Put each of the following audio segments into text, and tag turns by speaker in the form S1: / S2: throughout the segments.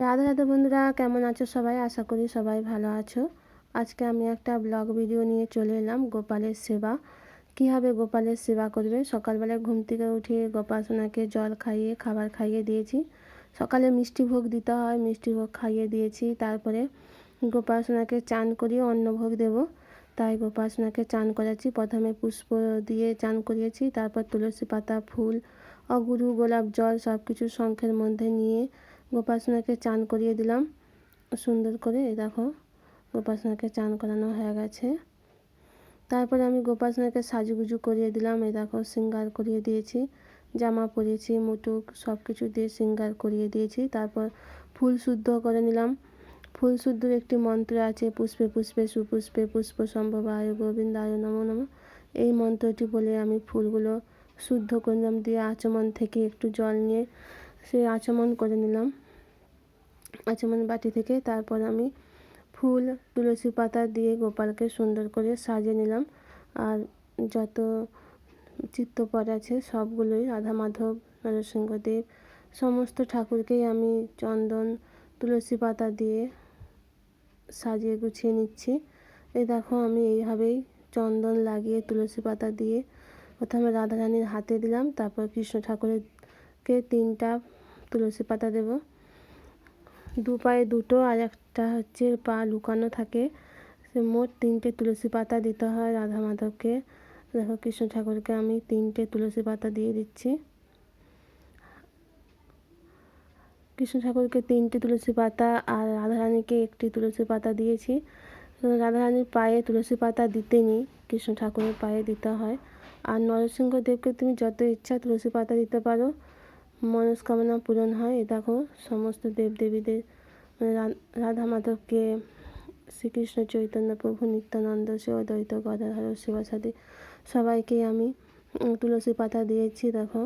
S1: রাধা রাধা বন্ধুরা, কেমন আছো সবাই? আশা করি সবাই ভালো আছো। আজকে আমি একটা ব্লগ ভিডিও নিয়ে চলে এলাম, গোপালের সেবা। কীভাবে গোপালের সেবা করবে? সকালবেলায় ঘুম থেকে উঠিয়ে গোপাল সোনাকে জল খাইয়ে, খাবার খাইয়ে দিয়েছি। সকালে মিষ্টি ভোগ দিতে হয়, মিষ্টি ভোগ খাইয়ে দিয়েছি। তারপরে গোপাল সোনাকে চান করিয়ে অন্নভোগ দেব। তাই গোপাল সোনাকে চান করাচ্ছি। প্রথমে পুষ্প দিয়ে চান করিয়েছি। তারপর তুলসী পাতা, ফুল, অগুরু, গোলাপ জল সব কিছু শঙ্খের মধ্যে নিয়ে গোপাসনাকে চান করিয়ে দিলাম। সুন্দর করে দেখো, গোপাসনাকে চান করানো হয়ে গেছে। তারপরে আমি গোপাসনাকে সাজুগুজু করিয়ে দিলাম। এই দেখো, সিঙ্গার করিয়ে দিয়েছি, জামা পরিয়েছি, মুটুক সব কিছু দিয়ে সিঙ্গার করিয়ে দিয়েছি। তারপর ফুল শুদ্ধ করে নিলাম। ফুল শুদ্ধর একটি মন্ত্র আছে, পুষ্পে পুষ্পে সুপুষ্পে পুষ্প সম্ভব আয় গোবিন্দ আয় নমো নম। এই মন্ত্রটি বলে আমি ফুলগুলো শুদ্ধ করলাম, দিয়ে আচমন থেকে একটু জল নিয়ে সে আচমন করে নিলাম। আচমন বাটি থেকে তারপর আমি ফুল, তুলসী পাতা দিয়ে গোপালকে সুন্দর করে সাজিয়ে নিলাম। আর যত চিত্রপট আছে, সবগুলোই রাধা মাধব নরসিংহদেব, সমস্ত ঠাকুরকেই আমি চন্দন, তুলসী পাতা দিয়ে সাজিয়ে গুছিয়ে নিচ্ছি। এই দেখো, আমি এইভাবেই চন্দন লাগিয়ে, তুলসী পাতা দিয়ে প্রথমে রাধারানীর হাতে দিলাম। তারপর কৃষ্ণ ঠাকুরেরকে তিনটা তুলসী পাতা দেব। দু পায়ে দুটো আর একটা হচ্ছে পা লুকানো থাকে। সে মোট তিনটে তুলসী পাতা দিতে হয় রাধা মাধবকে। দেখো কৃষ্ণ ঠাকুরকে আমি তিনটে তুলসী পাতা দিয়ে দিচ্ছি। কৃষ্ণ ঠাকুরকে তিনটে তুলসী পাতা আর রাধারানীকে একটি তুলসী পাতা দিয়েছি। রাধারানীর পায়ে তুলসী পাতা দিতে নিই কৃষ্ণ ঠাকুরের পায়ে দিতে হয়। আর নরসিংহদেবকে তুমি যত ইচ্ছা তুলসী পাতা দিতে পারো। মনস্কামনা পূরণ হয়। দেখো, সমস্ত দেবদেবীদের রাধা মাধবকে শ্রীকৃষ্ণ চৈতন্য, প্রভু নিত্যানন্দ শিবদ্বৈত গদাধর, শিবসাদী, সবাইকে আমি তুলসী পাতা দিয়েছি, দেখো।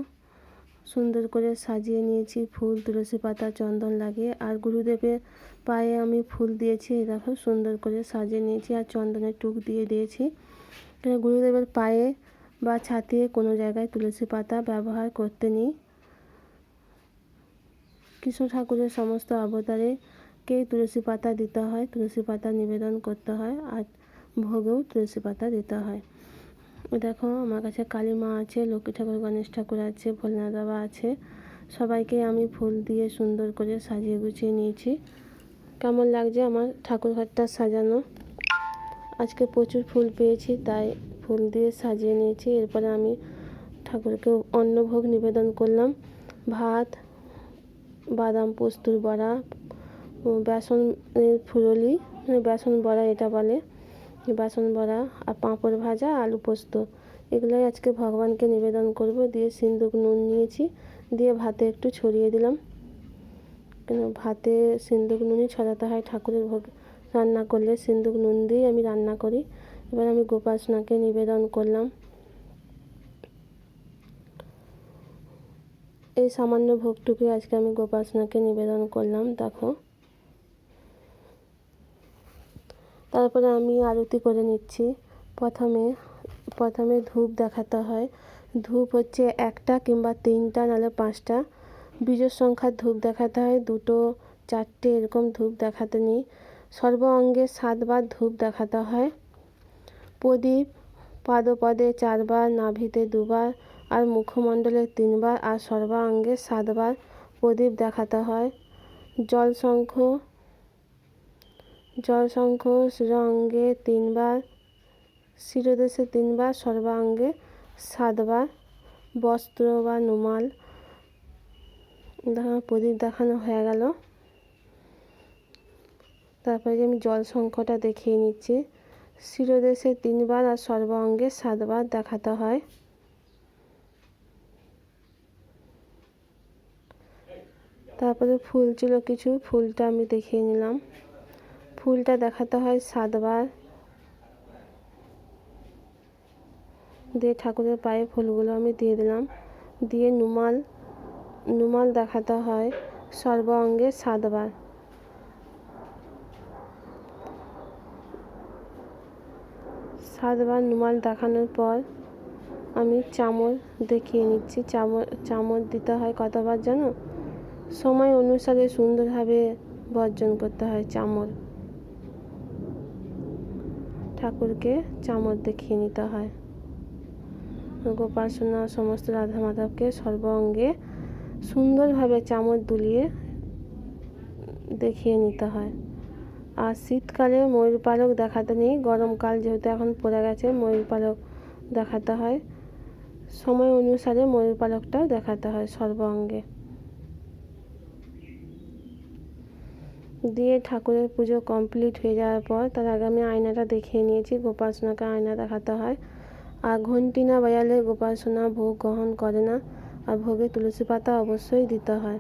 S1: সুন্দর করে সাজিয়ে নিয়েছি ফুল, তুলসী পাতা, চন্দন লাগিয়ে। আর গুরুদেবের পায়ে আমি ফুল দিয়েছি দেখো, সুন্দর করে সাজিয়ে নিয়েছি আর চন্দনের টুক দিয়ে দিয়েছি। গুরুদেবের পায়ে বা ছাতিয়ে কোনো জায়গায় তুলসী পাতা ব্যবহার করতে নিই। কৃষ্ণ ঠাকুরের সমস্ত অবতারে কে তুলসী পাতা দিতে হয়, তুলসী পাতা নিবেদন করতে হয় আর ভোগেও তুলসী পাতা দিতে হয়। দেখো, আমার কাছে কালী মা আছে, লক্ষ্মী ঠাকুর, গণেশ ঠাকুর আছে, ভোলেনাথ বাবা আছে। সবাইকে আমি ফুল দিয়ে সুন্দর করে সাজিয়ে গুছিয়ে নিয়েছি। কেমন লাগছে আমার ঠাকুর ঘরটা সাজানো? আজকে প্রচুর ফুল পেয়েছি, তাই ফুল দিয়ে সাজিয়ে নিয়েছি। এরপরে আমি ঠাকুরকে অন্নভোগ নিবেদন করলাম। ভাত বাদাম, পোস্তর বড়া বেসনের ফুরলি মানে বেসন বড়া এটা বলে। বেসন বড়া আর পাঁপড় ভাজা, আলু পোস্ত। এগুলোই আজকে ভগবানকে নিবেদন করব। দিয়ে সিন্দুক নুন নিয়েছি। দিয়ে ভাতে একটু ছড়িয়ে দিলাম। কেন? ভাতে সিন্দুক নুনই ছড়াতে হয়। ঠাকুরের ভোগ রান্না করলে সিন্দুক নুন দিয়েই আমি রান্না করি। এবার আমি গোপাসনাকে নিবেদন করলাম। এই সামান্য ভোগটুকুই আজকে আমি গোপাসনাকে নিবেদন করলাম, দেখো। তারপরে আমি আরতি করে নিচ্ছি। প্রথমে প্রথমে ধূপ দেখাতে হয়। ধূপ হচ্ছে একটা কিংবা তিনটা, নাহলে পাঁচটা। বীজের সংখ্যার ধূপ দেখাতে হয়, দুটো, চারটে এরকম ধূপ দেখাতে নেই। সর্ব অঙ্গে সাতবার ধূপ দেখাতে হয়। প্রদীপ, পাদপদে চারবার, নাভিতে দুবার আর মুখমণ্ডলে তিনবার আর সর্বাঙ্গে সাতবার প্রদীপ দেখাতে হয়। জলশঙ্খ জলশঙ্খ শিরঙ্গে তিনবার, শিরদেশে তিনবার, সর্বাঙ্গে সাতবার, বস্ত্র বা নুমাল প্রদীপ দেখানো হয়ে গেল। তারপরে আমি জল শঙ্খটা দেখিয়ে নিচ্ছি, শিরদেশে তিনবার আর সর্বাঙ্গে সাতবার দেখাতে হয়। তারপরে ফুল ছিল কিছু, ফুলটা আমি দেখিয়ে নিলাম। ফুলটা দেখাতে হয় সাতবার। দিয়ে ঠাকুরের পায়ে ফুলগুলো আমি দিয়ে দিলাম। দিয়ে নুমাল নুমাল দেখাতে হয় সর্ব অঙ্গে সাতবার। সাতবার নুমাল দেখানোর পর আমি চামচ দেখিয়ে নিচ্ছি। চামচ চামচ দিতে হয় কতবার জানো? সময় অনুসারে সুন্দরভাবে বর্জন করতে হয় চামর। ঠাকুরকে চামর দেখিয়ে নিতে হয়। গোপাসনা সমস্ত রাধা মাধবকে সর্ব অঙ্গে সুন্দরভাবে চামর দুলিয়ে দেখিয়ে নিতে হয়। আর শীতকালে ময়ূর পালক দেখাতে নেই, গরমকাল যেহেতু এখন পড়ে গেছে ময়ূর পালক দেখাতে হয়। সময় অনুসারে ময়ূর পালকটাও দেখাতে হয় সর্ব অঙ্গে দিয়ে ঠাকুরের পুজো কমপ্লিট হয়ে যাওয়ার পর তার আগে আমি আয়নাটা দেখিয়ে নিয়েছি। গোপালসোনাকে আয়না দেখাতে হয়। আর ঘন্টি না বাজালে গোপালসোনা ভোগ গ্রহণ করে না। আর ভোগে তুলসী পাতা অবশ্যই দিতে হয়।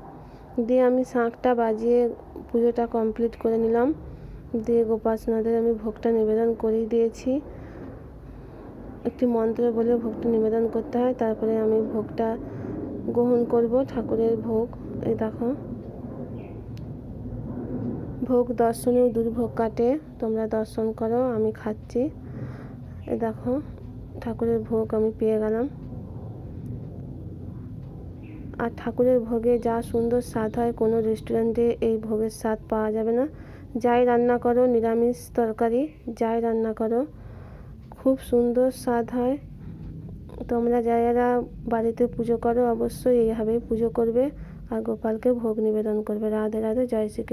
S1: দিয়ে আমি শাঁখটা বাজিয়ে পুজোটা কমপ্লিট করে নিলাম। দিয়ে গোপালসোনাদের আমি ভোগটা নিবেদন করেই দিয়েছি। একটি মন্ত্র বলে ভোগটা নিবেদন করতে হয়। তারপরে আমি ভোগটা গ্রহণ করব ঠাকুরের ভোগ। এই দেখো। ভোগ দর্শনেও দুর্ভোগ কাটে, তোমরা দর্শন করো, আমি খাচ্ছি। এ দেখো, ঠাকুরের ভোগ আমি পেয়ে গেলাম। আর ঠাকুরের ভোগে যা সুন্দর স্বাদ হয়, কোনো রেস্টুরেন্টে এই ভোগের স্বাদ পাওয়া যাবে না। যাই রান্না করো, নিরামিষ তরকারি, যাই রান্না করো, খুব সুন্দর স্বাদ হয়। তোমরা যারা বাড়িতে পুজো করো, অবশ্যই এইভাবেই পুজো করবে। আর গোপালকে ভোগ নিবেদন করবে। রাধে রাধে, জয় শ্রীকৃষ্ণ।